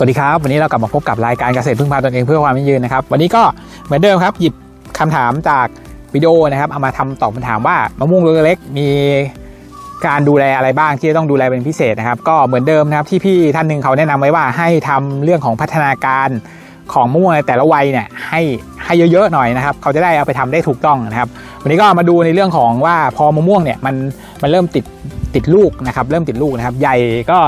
สวัสดีครับ วันนี้เรากลับมาพบกับรายการเกษตรพึ่งพาตนเองเพื่อความยั่งยืนนะครับ วันนี้ก็เหมือนเดิมครับ หยิบคำถามจากวิดีโอนะครับเอามาทำตอบคำถามว่ามะม่วงลูกเล็กมีการดูแลอะไรบ้างที่จะต้องดูแลเป็นพิเศษนะครับ ก็เหมือนเดิมนะครับที่พี่ท่านหนึ่งเขาแนะนำไว้ว่าให้ทำเรื่องของพัฒนาการของมะม่วงแต่ละวัยเนี่ยให้ให้เยอะๆหน่อยนะครับ เขาจะได้เอาไปทำได้ถูกต้องนะครับ วันนี้ก็มาดูในเรื่องของว่าพอมะม่วงเนี่ยมันมันเริ่มติดติดลูกนะครับ เริ่มติดลูกนะครับใหญ่ก็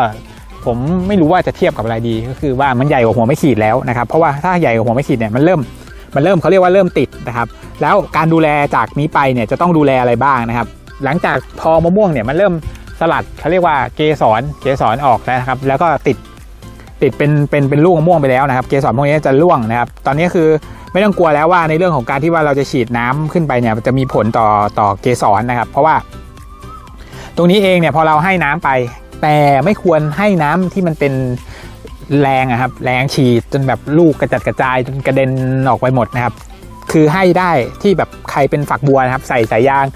ผมไม่รู้ว่าจะเทียบกับอะไรดี ก็คือว่ามันใหญ่กว่าหัวไม่ขีดแล้วนะครับ เพราะว่าถ้าใหญ่กว่าหัวไม่ขีดเนี่ยมันเริ่มมันเริ่มเขาเรียกว่าเริ่มติดนะครับ แล้วการดูแลจากนี้ไปเนี่ยจะต้องดูแลอะไรบ้างนะครับ หลังจากพอมะม่วงเนี่ยมันเริ่มสลัดเขาเรียกว่าเกสรเกสรออกนะครับ แล้วก็ติดติดเป็นเป็นเป็นลูกมะม่วงไปแล้วนะครับ เกสรพวกนี้จะร่วงนะครับ ตอนนี้คือไม่ต้องกลัวแล้วว่าในเรื่องของการที่ว่าเราจะฉีดน้ำขึ้นไปเนี่ยจะมีผลต่อต่อเกสรนะครับ เพราะว่า ตรงนี้เองเนี่ยพอเราให้น้ำไป แต่ไม่ควรให้น้ำที่มันเป็นแรงอะครับแรงฉีดจนแบบลูกกระจัดกระจายจนกระเด็นออกไปหมดนะครับ คือให้ได้ที่แบบใครเป็นฝักบัวนะครับ ใส่สายยาง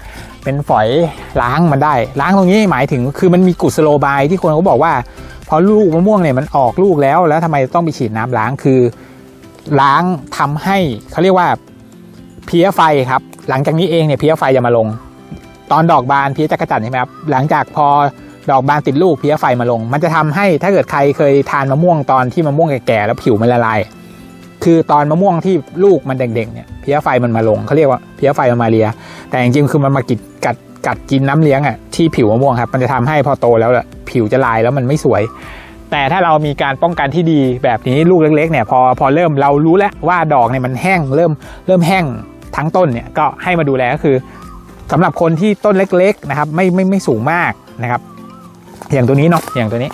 เป็นฝอยล้างมันได้ ล้างตรงนี้หมายถึงคือมันมีกุศโลบายที่คนเขาบอกว่า พอลูกมะม่วงเนี่ยมันออกลูกแล้วแล้วทำไมต้องไปฉีดน้ำล้างคือ ล้างทำให้เขาเรียกว่าเพี้ยไฟครับ หลังจากนี้เองเนี่ยเพี้ยไฟจะมาลง ตอนดอกบานเพี้ยจักรจันใช่ไหมครับหลังจากพอ ดอกบานติดลูกเพี้ยไฟมาลง มันจะทำให้ถ้าเกิดใครเคยทานมะม่วงตอนที่มะม่วงแก่ๆแล้วผิวมันละลาย คือตอนมะม่วงที่ลูกมันเด็กๆเนี่ยเพี้ยไฟมันมาลงเขาเรียกว่าเพี้ยไฟมันมาเลีย แต่จริงๆคือมันมากิดกัดกัดกินน้ำเลี้ยงอะที่ผิวมะม่วงครับมันจะทำให้พอโตแล้วอะผิวจะลายแล้วมันไม่สวย แต่ถ้าเรามีการป้องกันที่ดีแบบนี้ลูกเล็กๆเนี่ยพอพอเริ่มเรารู้แล้วว่าดอกเนี่ยมันแห้งเริ่มเริ่มแห้งทั้งต้นเนี่ยก็ให้มาดูแลก็คือสำหรับคนที่ต้นเล็กๆนะครับไม่ไม่ไม่สูงมากนะครับ อย่างตัวนี้เนาะอย่างตัวนี้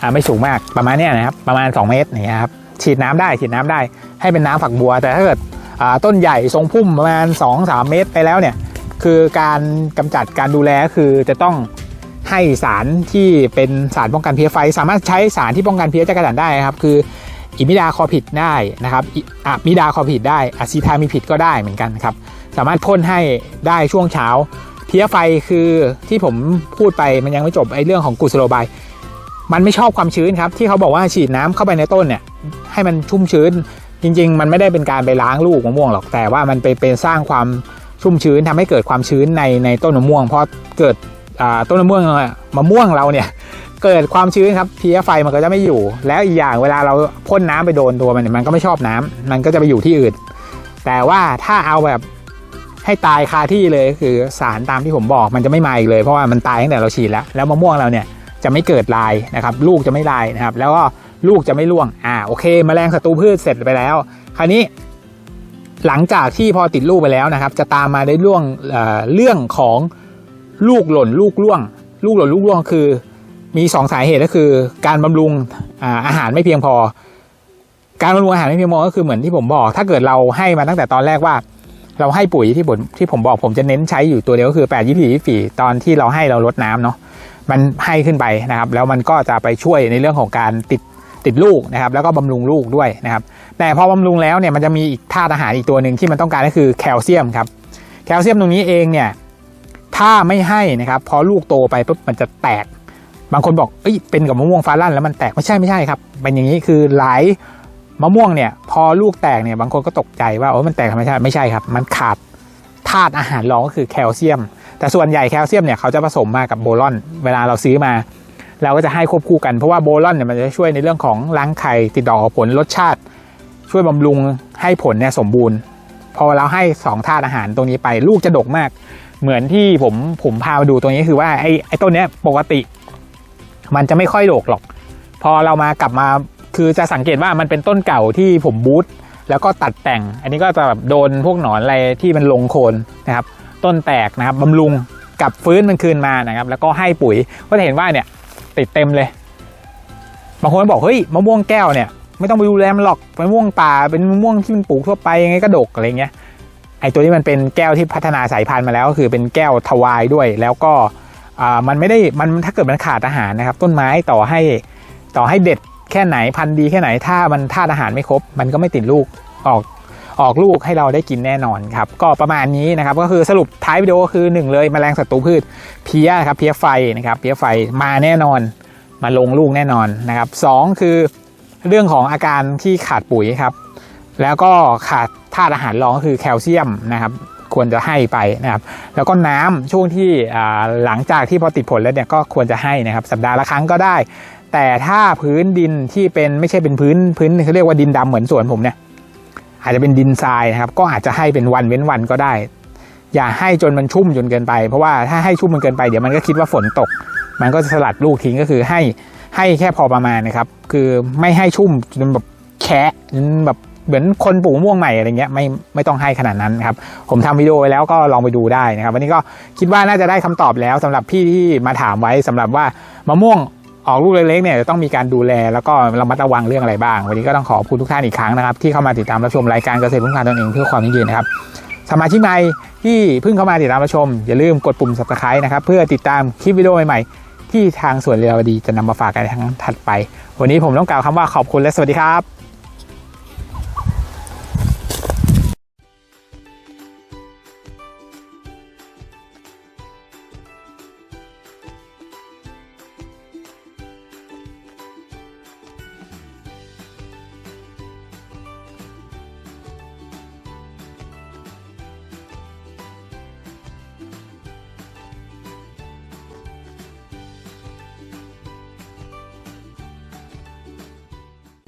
อ่าไม่สูงมากประมาณเนี้ยนะครับ ประมาณ 2 เมตรอย่างเงี้ยครับฉีดน้ำได้ฉีดน้ำได้ ให้เป็นน้ำฝักบัว แต่ถ้าเกิดอ่าต้นใหญ่ทรงพุ่มประมาณ 2-3 เมตรไปแล้วเนี่ยคือการกำจัดการดูแลคือจะต้องให้สารที่เป็นสารป้องกันเพี้ยไฟ สามารถใช้สารที่ป้องกันเพี้ยจักรจันได้นะครับ คืออิมิดาคอผิดได้นะครับอิอะมิดาคอผิดได้อะซีทามีผิดก็ได้เหมือนกันครับ สามารถพ่นให้ได้ช่วงเช้า เพี้ยไฟคือที่ผมพูดไปมันยังไม่จบไอ้เรื่องของกุศโลบาย มันไม่ชอบความชื้นครับ ที่เขาบอกว่าฉีดน้ำเข้าไปในต้นเนี่ย ให้มันชุ่มชื้น จริง ๆ มันไม่ได้เป็นการไปล้างลูกมะม่วงหรอกแต่ว่ามันไปเป็นสร้างความชุ่มชื้นทำให้เกิดความชื้นในในต้นมะม่วงเพราะเกิดต้นมะม่วงมะม่วงเราเนี่ยเกิดความชื้นครับเพี้ยไฟมันก็จะไม่อยู่ แล้วอีกอย่างเวลาเราพ่นน้ำไปโดนตัวมันเนี่ยมันก็ไม่ชอบน้ำมันก็จะไปอยู่ที่อื่น แต่ว่าถ้าเอาแบบ ให้ตายคาที่เลยคือสารตามที่ผมบอกมันจะไม่มาอีกเลยเพราะว่ามันตายตั้งแต่เราฉีดแล้วแล้วมะม่วงเราเนี่ยจะไม่เกิดลายนะครับลูกจะไม่ลายนะครับแล้วก็ลูกจะไม่ร่วงอ่าโอเคมแมลงศัตรูพืชเสร็จไปแล้ว คราวนี้ หลังจากที่พอติดลูกไปแล้วนะครับ จะตามมาในเรื่องเอ่อเรื่องของลูกหล่นลูกร่วง ลูกหล่นลูกร่วงคือ มีสองสาเหตุก็คือ การบำรุงอาหารไม่เพียงพอ การบำรุงอาหารไม่เพียงพอก็คือเหมือนที่ผมบอก ถ้าเกิดเราให้มาตั้งแต่ตอนแรกว่า เราให้ปุ๋ยที่ผมที่ผมบอกผมจะเน้นใช้อยู่ตัวเดียวก็คือ8 2 4 24ตอนที่เราให้เราลดน้ำเนาะมันให้ขึ้นไปนะครับ แล้วมันก็จะไปช่วยในเรื่องของการติดติดลูกนะครับ แล้วก็บำรุงลูกด้วยนะครับ แต่พอบำรุงแล้วเนี่ยมันจะมีอีกธาตุอาหารอีกตัวหนึ่งที่มันต้องการก็คือแคลเซียมครับแคลเซียมตรงนี้เองเนี่ยถ้าไม่ให้นะครับพอลูกโตไปปุ๊บมันจะแตก บางคนบอกเอ้ยเป็นกับมะม่วงฟ้าลั่นแล้วมันแตกไม่ใช่ไม่ใช่ครับเป็นอย่างนี้คือหลาย มะม่วงเนี่ยพอลูกแตกเนี่ยบางคนก็ตกใจว่าโอ้มันแตกธรรมชาติไม่ใช่ครับ มันขาดธาตุอาหารรองก็คือแคลเซียม แต่ส่วนใหญ่แคลเซียมเนี่ยเขาจะผสมมากับโบรอน เวลาเราซื้อมาเราก็จะให้ควบคู่กันเพราะว่าโบรอนเนี่ยมันจะช่วยในเรื่องของล้างไข่ติดดอกผลรสชาติ ช่วยบำรุงให้ผลเนี่ยสมบูรณ์ พอเราให้สองธาตุอาหารตรงนี้ไปลูกจะดกมาก เหมือนที่ผมผมพามาดูตรงนี้คือว่าไอ้ไอ้ต้นเนี้ยปกติ มันจะไม่ค่อยดกหรอก พอเรามากลับมา คือจะสังเกตว่ามันเป็นต้นเก่าที่ผมบูทแล้วก็ตัดแต่ง อันนี้ก็จะแบบโดนพวกหนอนอะไรที่มันลงโคนนะครับ ต้นแตกนะครับบำรุงกลับฟื้นมันคืนมานะครับ แล้วก็ให้ปุ๋ยก็จะเห็นว่าเนี่ยติดเต็มเลย บางคนบอกเฮ้ยมะม่วงแก้วเนี่ยไม่ต้องไปดูแลมันหรอกมะม่วงป่าเป็นมะม่วงที่มันปลูกทั่วไปยังไงก็ดกอะไรเงี้ยไอตัวนี้มันเป็นแก้วที่พัฒนาสายพันธุ์มาแล้วก็คือเป็นแก้วทวายด้วย แล้วก็อ่ามันไม่ได้มันถ้าเกิดมันขาดอาหารนะครับ ต้นไม้ต่อให้ต่อให้เด็ด แค่ไหนพันธุ์ดีแค่ไหนถ้ามันธาตุอาหารไม่ครบ มันก็ไม่ติดลูกออกออกลูกให้เราได้กินแน่นอนครับ ก็ประมาณนี้นะครับ ก็คือสรุปท้ายวิดีโอคือหนึ่งเลยแมลงศัตรูพืชเพี้ยครับเพี้ยไฟนะครับเพี้ยไฟมาแน่นอน มาลงลูกแน่นอนนะครับสองคือเรื่องของอาการที่ขาดปุ๋ยครับ แล้วก็ขาดธาตุอาหารรองก็คือแคลเซียมนะครับ ควรจะให้ไปนะครับแล้วก็น้ำช่วงที่หลังจากที่พอติดผลแล้วเนี่ยก็ควรจะให้นะครับสัปดาห์ละครั้งก็ได้ แต่ถ้าพื้นดินที่เป็นไม่ใช่เป็นพื้นพื้นเขาเรียกว่าดินดำเหมือนสวนผมเนี่ยอาจจะเป็นดินทรายนะครับก็อาจจะให้เป็นวันเว้นวันก็ได้ อย่าให้จนมันชุ่มจนเกินไป เพราะว่าถ้าให้ชุ่มมันเกินไปเดี๋ยวมันก็คิดว่าฝนตก มันก็จะสลัดลูกทิ้งก็คือให้ให้แค่พอประมาณนะครับ คือไม่ให้ชุ่มจนแบบแคะจนแบบ เหมือนคนปลูกม่วงใหม่อะไรเงี้ยไม่ไม่ต้องให้ขนาดนั้นนะครับผมทำวิดีโอไว้แล้วก็ลองไปดูได้นะครับ วันนี้ก็คิดว่าน่าจะได้คำตอบแล้วสำหรับพี่ที่มาถามไว้สำหรับว่ามะม่วงออกลูกเล็กๆเนี่ยจะต้องมีการดูแลแล้วก็ระมัดระวังเรื่องอะไรบ้าง วันนี้ก็ต้องขอบคุณทุกท่านอีกครั้งนะครับ ที่เข้ามาติดตามรับชมรายการเกษตรพึ่งพาตนเองเพื่อความยั่งยืนนะครับสมาชิกใหม่ที่เพิ่งเข้ามาติดตามรับชม อย่าลืมกดปุ่ม subscribe นะครับ เพื่อติดตามคลิปวิดีโอใหม่ๆ ที่ทางสวนเรียวดีจะนำมาฝากกันในครั้งถัดไป วันนี้ผมต้องกล่าวคำว่าขอบคุณและสวัสดีครับ